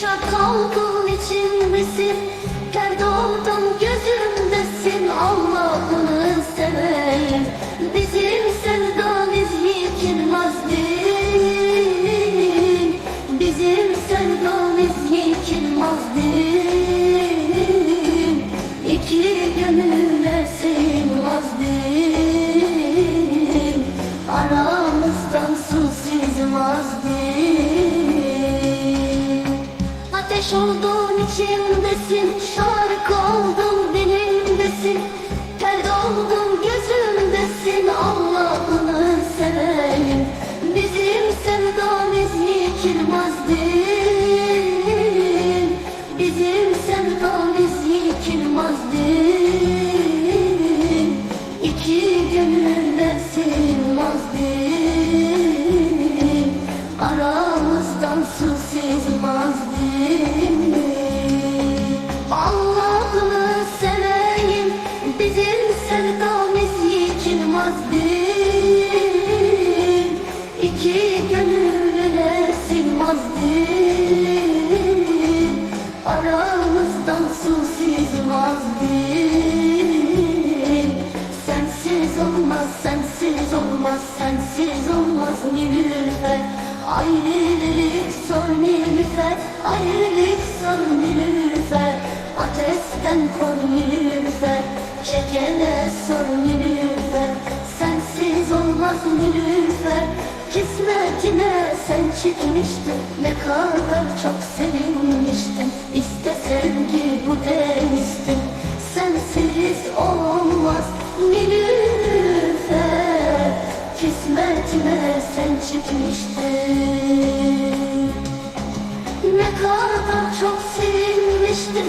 şart oldun içimdesin. Perde oldum gözümdesin Allah'ını seveyim Bizim sevdamız yıkılmaz değil. Bizim sevdamız yıkılmaz değil. İki gönüle sığmaz değil. Aramızdan su sızmaz değil Ateş oldun içimdesin Şarkı oldum dilimdesin Perde oldum gözümdesin Allah'ını seveyim Bizim sevdamız yıkılmaz değil. Bizim sevdamız yıkılmaz değil. İki gönülle sığmaz değil. Aramızdan su sızmaz değil İki gönülle sığmaz değil Aramızdan su sızmaz değil Sensiz olmaz, sensiz olmaz, sensiz olmaz Nilüfer. Ayrılık zor Nilüfer Ayrılık zor Nilüfer. Ateşten kor Nilüfer Çekene sor Nilüfer. Sensiz olmaz Nilüfer Kismetine sen çıkmıştın. Ne kadar çok sevinmiştim. İşte sevgi bu demiştim. Sensiz olmaz Nilüfer. Kismetine sen çıkmıştın. Ne kadar çok sevinmiştim